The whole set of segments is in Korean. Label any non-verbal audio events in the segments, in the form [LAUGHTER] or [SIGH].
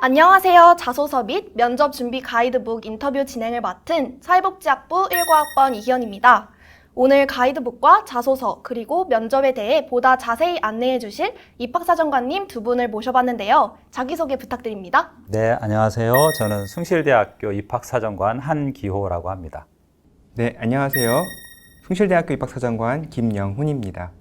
안녕하세요. 자소서 및 면접 준비 가이드북 인터뷰 진행을 맡은 사회복지학부 1과학번 이희연입니다. 오늘 가이드북과 자소서 그리고 면접에 대해 보다 자세히 안내해 주실 입학사정관님 두 분을 모셔봤는데요. 자기소개 부탁드립니다. 네, 안녕하세요. 저는 숭실대학교 입학사정관 한기호라고 합니다. 네, 안녕하세요. 숭실대학교 입학사정관 김영훈입니다.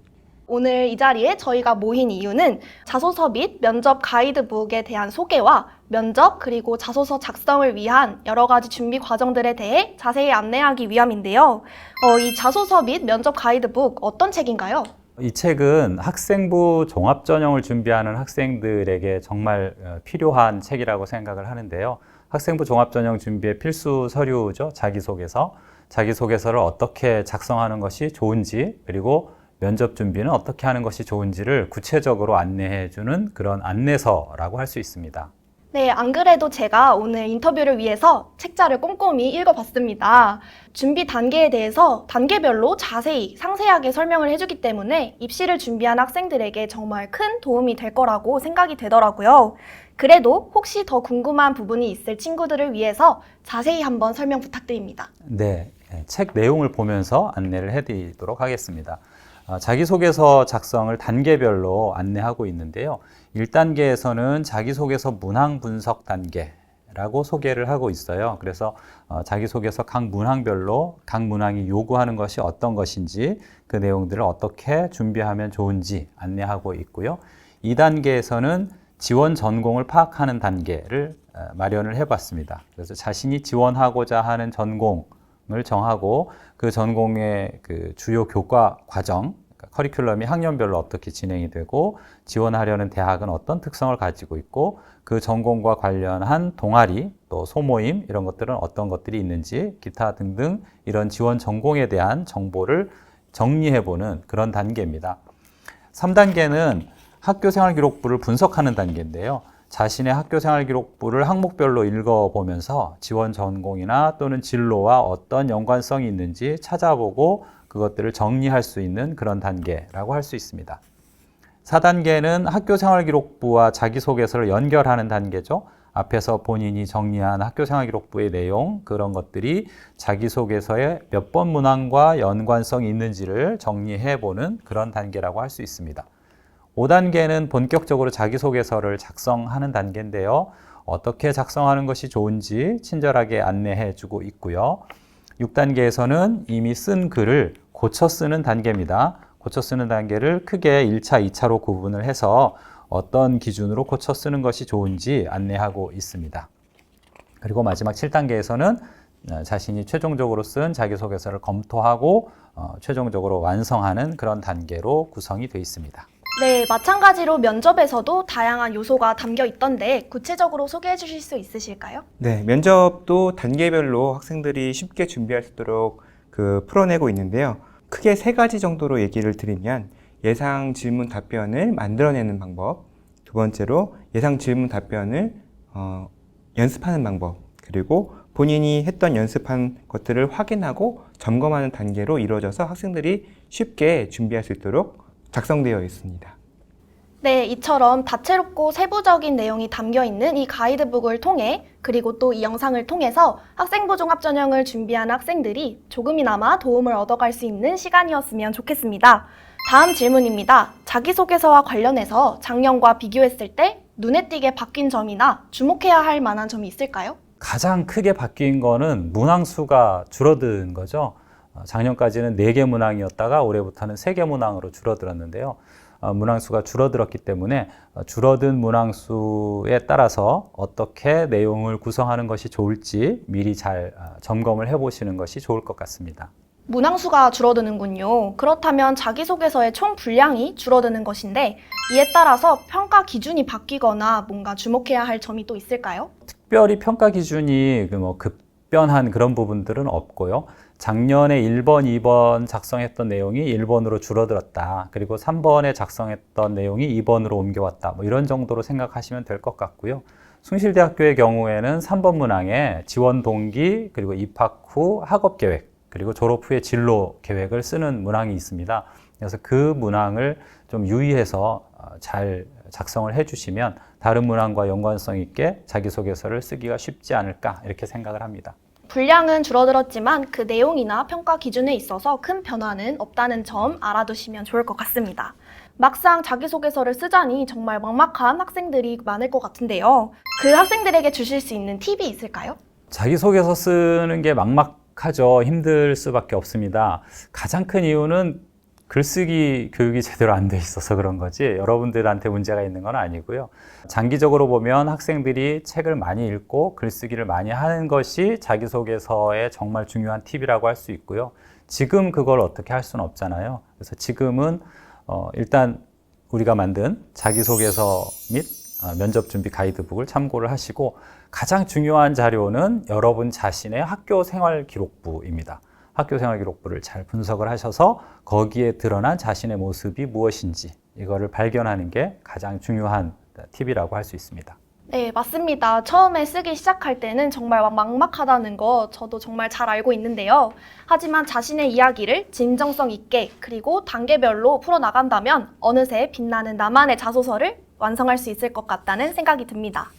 오늘 이 자리에 저희가 모인 이유는 자소서 및 면접 가이드북에 대한 소개와 면접 그리고 자소서 작성을 위한 여러 가지 준비 과정들에 대해 자세히 안내하기 위함인데요. 어, 이 자소서 및 면접 가이드북 어떤 책인가요? 이 책은 학생부 종합 전형을 준비하는 학생들에게 정말 어, 필요한 책이라고 생각을 하는데요. 학생부 종합 전형 준비의 필수 서류죠. 자기소개서. 자기소개서를 어떻게 작성하는 것이 좋은지 그리고 면접 준비는 어떻게 하는 것이 좋은지를 구체적으로 안내해 주는 그런 안내서라고 할 수 있습니다. 네, 안 그래도 제가 오늘 인터뷰를 위해서 책자를 꼼꼼히 읽어봤습니다. 준비 단계에 대해서 단계별로 자세히 상세하게 설명을 해주기 때문에 입시를 준비한 학생들에게 정말 큰 도움이 될 거라고 생각이 되더라고요. 그래도 혹시 더 궁금한 부분이 있을 친구들을 위해서 자세히 한번 설명 부탁드립니다. 네, 예, 책 내용을 보면서 안내를 해드리도록 하겠습니다. 아, 자기소개서 작성을 단계별로 안내하고 있는데요. 1단계에서는 자기소개서 문항 분석 단계라고 소개를 하고 있어요. 그래서 어, 자기소개서 각 문항별로 각 문항이 요구하는 것이 어떤 것인지 그 내용들을 어떻게 준비하면 좋은지 안내하고 있고요. 2단계에서는 지원 전공을 파악하는 단계를 어, 마련을 해봤습니다. 그래서 자신이 지원하고자 하는 전공을 정하고 그 전공의 그 주요 교과 과정, 그러니까 커리큘럼이 학년별로 어떻게 진행이 되고 지원하려는 대학은 어떤 특성을 가지고 있고 그 전공과 관련한 동아리 또 소모임 이런 것들은 어떤 것들이 있는지 기타 등등 이런 지원 전공에 대한 정보를 정리해보는 그런 단계입니다. 3단계는 학교 생활 기록부를 분석하는 단계인데요. 자신의 학교 생활 기록부를 항목별로 읽어보면서 지원 전공이나 또는 진로와 어떤 연관성이 있는지 찾아보고 그것들을 정리할 수 있는 그런 단계라고 할 수 있습니다. 4단계는 학교 생활 기록부와 자기소개서를 연결하는 단계죠. 앞에서 본인이 정리한 학교 생활 기록부의 내용, 그런 것들이 자기소개서에 몇번 문항과 연관성이 있는지를 정리해 보는 그런 단계라고 할 수 있습니다. 5단계는 본격적으로 자기소개서를 작성하는 단계인데요. 어떻게 작성하는 것이 좋은지 친절하게 안내해 주고 있고요. 6단계에서는 이미 쓴 글을 고쳐 쓰는 단계입니다. 고쳐 쓰는 단계를 크게 1차, 2차로 구분을 해서 어떤 기준으로 고쳐 쓰는 것이 좋은지 안내하고 있습니다. 그리고 마지막 7단계에서는 어, 자신이 최종적으로 쓴 자기소개서를 검토하고 어, 최종적으로 완성하는 그런 단계로 구성이 되어 있습니다. 네, 마찬가지로 면접에서도 다양한 요소가 담겨 있던데 구체적으로 소개해 주실 수 있으실까요? 네, 면접도 단계별로 학생들이 쉽게 준비할 수 있도록 그 풀어내고 있는데요. 크게 세 가지 정도로 얘기를 드리면 예상 질문 답변을 만들어내는 방법, 두 번째로 예상 질문 답변을 어, 연습하는 방법, 그리고 본인이 했던 연습한 것들을 확인하고 점검하는 단계로 이루어져서 학생들이 쉽게 준비할 수 있도록 작성되어 있습니다. 네, 이처럼 다채롭고 세부적인 내용이 담겨 있는 이 가이드북을 통해 그리고 또 이 영상을 통해서 학생부 종합 전형을 준비한 학생들이 조금이나마 도움을 얻어갈 수 있는 시간이었으면 좋겠습니다. 다음 질문입니다. 자기소개서와 관련해서 작년과 비교했을 때 눈에 띄게 바뀐 점이나 주목해야 할 만한 점이 있을까요? 가장 크게 바뀐 거는 문항 수가 줄어든 거죠. 어, 작년까지는 4개 문항이었다가 올해부터는 3개 문항으로 줄어들었는데요. 어, 문항 수가 줄어들었기 때문에 어, 줄어든 문항 수에 따라서 어떻게 내용을 구성하는 것이 좋을지 미리 잘 어, 점검을 해보시는 것이 좋을 것 같습니다. 문항수가 줄어드는군요. 그렇다면 자기소개서의 총 분량이 줄어드는 것인데 이에 따라서 평가 기준이 바뀌거나 뭔가 주목해야 할 점이 또 있을까요? 특별히 평가 기준이 그뭐 급변한 그런 부분들은 없고요. 작년에 1번, 2번 작성했던 내용이 1번으로 줄어들었다. 그리고 3번에 작성했던 내용이 2번으로 옮겨왔다. 뭐 이런 정도로 생각하시면 될 것 같고요. 숭실대학교의 경우에는 3번 문항에 지원 동기, 그리고 입학 후 학업 계획, 그리고 졸업 후의 진로 계획을 쓰는 문항이 있습니다. 그래서 그 문항을 좀 유의해서 어, 잘 작성을 해주시면 다른 문항과 연관성 있게 자기소개서를 쓰기가 쉽지 않을까 이렇게 생각을 합니다. 분량은 줄어들었지만 그 내용이나 평가 기준에 있어서 큰 변화는 없다는 점 알아두시면 좋을 것 같습니다. 막상 자기소개서를 쓰자니 정말 막막한 학생들이 많을 것 같은데요. 그 학생들에게 주실 수 있는 팁이 있을까요? 자기소개서 쓰는 게 막막하죠. 힘들 수밖에 없습니다. 가장 큰 이유는 글쓰기 교육이 제대로 안 돼 있어서 그런 거지 여러분들한테 문제가 있는 건 아니고요. 장기적으로 보면 학생들이 책을 많이 읽고 글쓰기를 많이 하는 것이 자기소개서의 정말 중요한 팁이라고 할 수 있고요. 지금 그걸 어떻게 할 수는 없잖아요. 그래서 지금은 어, 일단 우리가 만든 자기소개서 및 어, 면접 준비 가이드북을 참고를 하시고 가장 중요한 자료는 여러분 자신의 학교 생활 기록부입니다. 학교 생활 기록부를 잘 분석을 하셔서 거기에 드러난 자신의 모습이 무엇인지 이거를 발견하는 게 가장 중요한 팁이라고 할 수 있습니다. 네, 맞습니다. 처음에 쓰기 시작할 때는 정말 막 막막하다는 거 저도 정말 잘 알고 있는데요. 하지만 자신의 이야기를 진정성 있게 그리고 단계별로 풀어나간다면 어느새 빛나는 나만의 자소서를 완성할 수 있을 것 같다는 생각이 듭니다.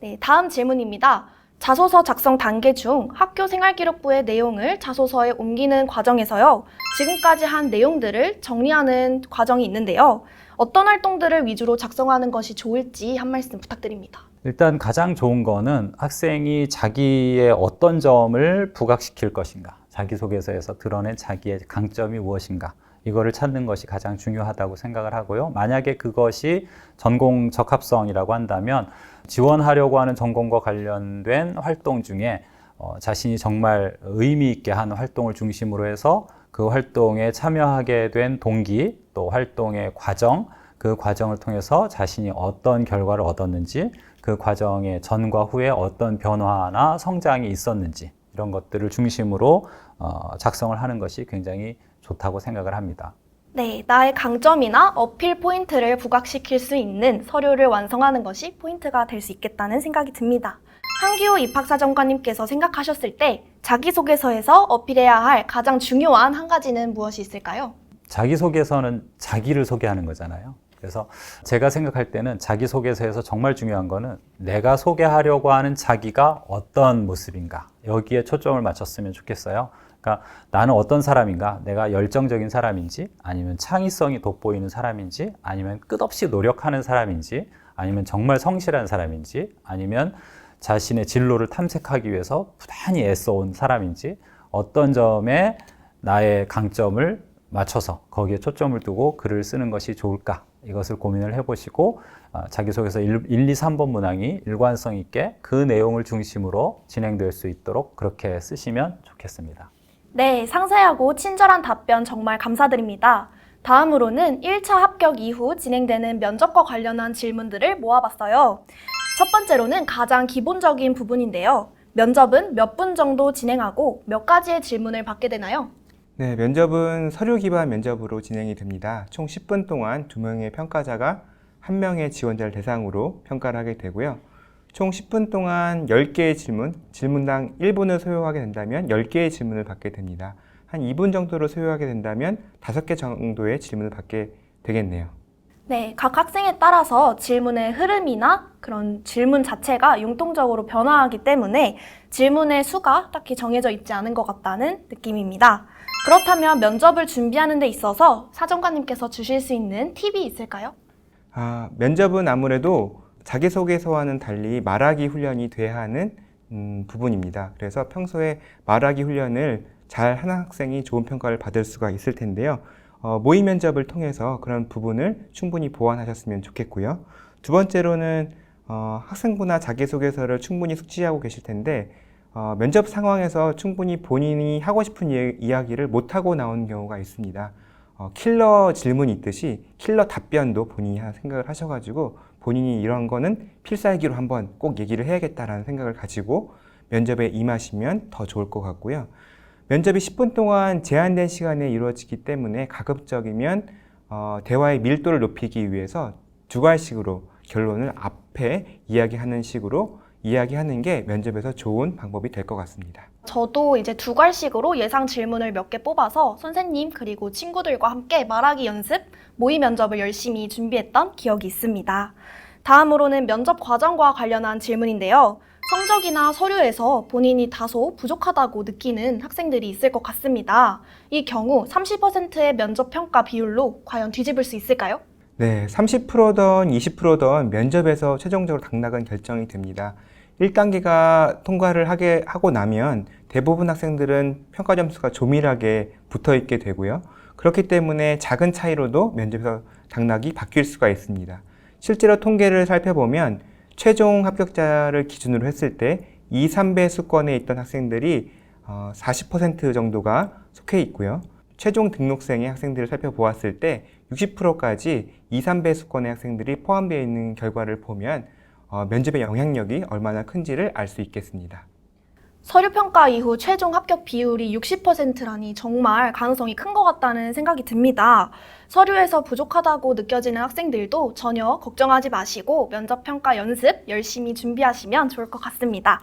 네, 다음 질문입니다. 자소서 작성 단계 중 학교 생활기록부의 내용을 자소서에 옮기는 과정에서요. 지금까지 한 내용들을 정리하는 과정이 있는데요. 어떤 활동들을 위주로 작성하는 것이 좋을지 한 말씀 부탁드립니다. 일단 가장 좋은 거는 학생이 자기의 어떤 점을 부각시킬 것인가, 자기소개서에서 드러낸 자기의 강점이 무엇인가, 이거를 찾는 것이 가장 중요하다고 생각을 하고요. 만약에 그것이 전공 적합성이라고 한다면 지원하려고 하는 전공과 관련된 활동 중에 어, 자신이 정말 의미 있게 하는 활동을 중심으로 해서 그 활동에 참여하게 된 동기 또 활동의 과정 그 과정을 통해서 자신이 어떤 결과를 얻었는지 그 과정의 전과 후에 어떤 변화나 성장이 있었는지 이런 것들을 중심으로 어, 작성을 하는 것이 굉장히 좋다고 생각을 합니다. 네, 나의 강점이나 어필 포인트를 부각시킬 수 있는 서류를 완성하는 것이 포인트가 될 수 있겠다는 생각이 듭니다. 한기호 입학사정관님께서 생각하셨을 때 자기소개서에서 어필해야 할 가장 중요한 한 가지는 무엇이 있을까요? 자기소개서는 자기를 소개하는 거잖아요. 그래서 제가 생각할 때는 자기소개서에서 정말 중요한 거는 내가 소개하려고 하는 자기가 어떤 모습인가 여기에 초점을 맞췄으면 좋겠어요. 그러니까 나는 어떤 사람인가? 내가 열정적인 사람인지, 아니면 창의성이 돋보이는 사람인지, 아니면 끝없이 노력하는 사람인지, 아니면 정말 성실한 사람인지, 아니면 자신의 진로를 탐색하기 위해서 부단히 애써온 사람인지, 어떤 점에 나의 강점을 맞춰서 거기에 초점을 두고 글을 쓰는 것이 좋을까? 이것을 고민을 해보시고 어, 자기소개서 1, 1, 2, 3번 문항이 일관성 있게 그 내용을 중심으로 진행될 수 있도록 그렇게 쓰시면 좋겠습니다. 네, 상세하고 친절한 답변 정말 감사드립니다. 다음으로는 1차 합격 이후 진행되는 면접과 관련한 질문들을 모아봤어요. 첫 번째로는 가장 기본적인 부분인데요. 면접은 몇 분 정도 진행하고 몇 가지의 질문을 받게 되나요? 네, 면접은 서류 기반 면접으로 진행이 됩니다. 총 10분 동안 두 명의 평가자가 한 명의 지원자를 대상으로 평가를 하게 되고요. 총 10분 동안 10개의 질문, 질문당 1분을 소요하게 된다면 10개의 질문을 받게 됩니다. 한 2분 정도로 소요하게 된다면 5개 정도의 질문을 받게 되겠네요. 네, 각 학생에 따라서 질문의 흐름이나 그런 질문 자체가 융통적으로 변화하기 때문에 질문의 수가 딱히 정해져 있지 않은 것 같다는 느낌입니다. 그렇다면 면접을 준비하는 데 있어서 사정관님께서 주실 수 있는 팁이 있을까요? 아, 면접은 아무래도 자기소개서와는 달리 말하기 훈련이 돼야 하는 음, 부분입니다. 그래서 평소에 말하기 훈련을 잘 하는 학생이 좋은 평가를 받을 수가 있을 텐데요. 어, 모의 면접을 통해서 그런 부분을 충분히 보완하셨으면 좋겠고요. 두 번째로는 어, 학생부나 자기소개서를 충분히 숙지하고 계실 텐데 어, 면접 상황에서 충분히 본인이 하고 싶은 예- 이야기를 못하고 나온 경우가 있습니다. 어, 킬러 질문이 있듯이 킬러 답변도 본인이 하- 생각을 하셔가지고 본인이 이런 거는 필살기로 한번 꼭 얘기를 해야겠다라는 생각을 가지고 면접에 임하시면 더 좋을 것 같고요. 면접이 10분 동안 제한된 시간에 이루어지기 때문에 가급적이면 어, 대화의 밀도를 높이기 위해서 주관식으로 결론을 앞에 이야기하는 식으로 이야기하는 게 면접에서 좋은 방법이 될 것 같습니다. 저도 이제 두 갈식으로 예상 질문을 몇 개 뽑아서 선생님 그리고 친구들과 함께 말하기 연습, 모의 면접을 열심히 준비했던 기억이 있습니다. 다음으로는 면접 과정과 관련한 질문인데요. 성적이나 서류에서 본인이 다소 부족하다고 느끼는 학생들이 있을 것 같습니다. 이 경우 30%의 면접 평가 비율로 과연 뒤집을 수 있을까요? 네, 30%던 20%던 면접에서 최종적으로 당락은 결정이 됩니다. 1단계가 통과를 하게 하고 나면 대부분 학생들은 평가 점수가 조밀하게 붙어 있게 되고요. 그렇기 때문에 작은 차이로도 면접에서 당락이 바뀔 수가 있습니다. 실제로 통계를 살펴보면 최종 합격자를 기준으로 했을 때 2, 3배 수권에 있던 학생들이 어, 40% 정도가 속해 있고요. 최종 등록생의 학생들을 살펴보았을 때 60%까지 2, 3배 수권의 학생들이 포함되어 있는 결과를 보면 어, 면접의 영향력이 얼마나 큰지를 알 수 있겠습니다. 서류 평가 이후 최종 합격 비율이 60%라니 정말 가능성이 큰 것 같다는 생각이 듭니다. 서류에서 부족하다고 느껴지는 학생들도 전혀 걱정하지 마시고 면접 평가 연습 열심히 준비하시면 좋을 것 같습니다.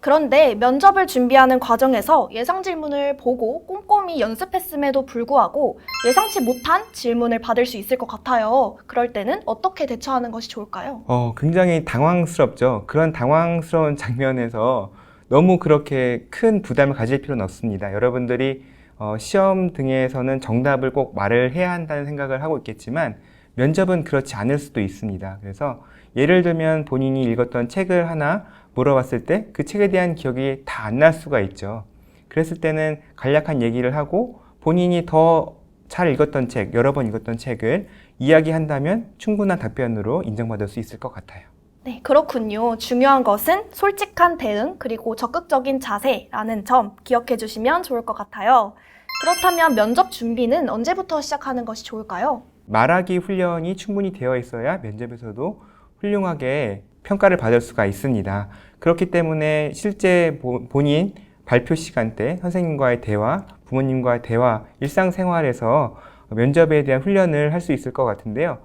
그런데 면접을 준비하는 과정에서 예상 질문을 보고 꼼꼼히 연습했음에도 불구하고 예상치 못한 질문을 받을 수 있을 것 같아요. 그럴 때는 어떻게 대처하는 것이 좋을까요? 어, 굉장히 당황스럽죠. 그런 당황스러운 [LAUGHS] 장면에서 너무 그렇게 큰 부담을 가질 필요는 없습니다. 여러분들이 어, 시험 등에서는 정답을 꼭 말을 해야 한다는 생각을 하고 있겠지만 면접은 그렇지 않을 수도 있습니다. 그래서 예를 들면 본인이 읽었던 책을 하나 물어봤을 때 그 책에 대한 기억이 다 안 날 수가 있죠. 그랬을 때는 간략한 얘기를 하고 본인이 더 잘 읽었던 책, 여러 번 읽었던 책을 이야기한다면 충분한 답변으로 인정받을 수 있을 것 같아요. 네, 그렇군요. 중요한 것은 솔직한 대응 그리고 적극적인 자세라는 점 기억해 주시면 좋을 것 같아요. 그렇다면 면접 준비는 언제부터 시작하는 것이 좋을까요? 말하기 훈련이 충분히 되어 있어야 면접에서도 훌륭하게 평가를 받을 수가 있습니다. 그렇기 때문에 실제 보- 본인 발표 시간 때 선생님과의 대화, 부모님과의 대화, 일상생활에서 면접에 대한 훈련을 할 수 있을 것 같은데요.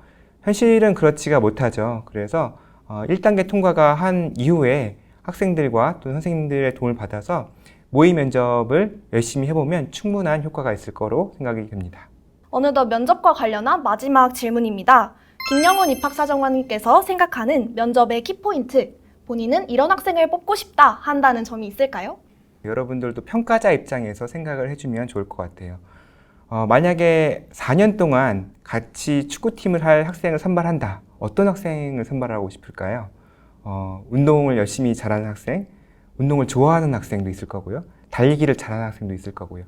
현실은 그렇지가 못하죠. 그래서 어, 1단계 통과가 한 이후에 학생들과 또 선생님들의 도움을 받아서 모의 면접을 열심히 해보면 충분한 효과가 있을 거로 생각이 됩니다. 어느덧 면접과 관련한 마지막 질문입니다. 김영훈 입학사정관님께서 생각하는 면접의 키포인트, 본인은 이런 학생을 뽑고 싶다 한다는 점이 있을까요? 여러분들도 평가자 입장에서 생각을 해주면 좋을 것 같아요. 어, 만약에 4년 동안 같이 축구팀을 할 학생을 선발한다. 어떤 학생을 선발하고 싶을까요? 어, 운동을 열심히 잘하는 학생, 운동을 좋아하는 학생도 있을 거고요. 달리기를 잘하는 학생도 있을 거고요.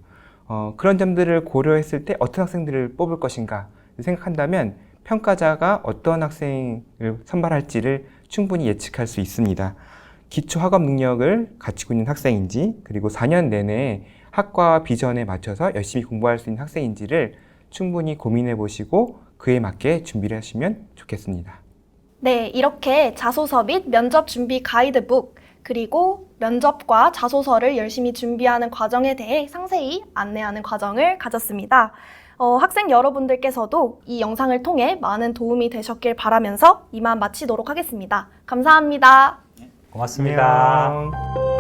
어, 그런 점들을 고려했을 때 어떤 학생들을 뽑을 것인가 생각한다면 평가자가 어떤 학생을 선발할지를 충분히 예측할 수 있습니다. 기초 학업 능력을 갖추고 있는 학생인지 그리고 4년 내내 학과 비전에 맞춰서 열심히 공부할 수 있는 학생인지를 충분히 고민해 보시고 그에 맞게 준비를 하시면 좋겠습니다. 네, 이렇게 자소서 및 면접 준비 가이드북, 그리고 면접과 자소서를 열심히 준비하는 과정에 대해 상세히 안내하는 과정을 가졌습니다. 어, 학생 여러분들께서도 이 영상을 통해 많은 도움이 되셨길 바라면서 이만 마치도록 하겠습니다. 감사합니다. 고맙습니다. 안녕.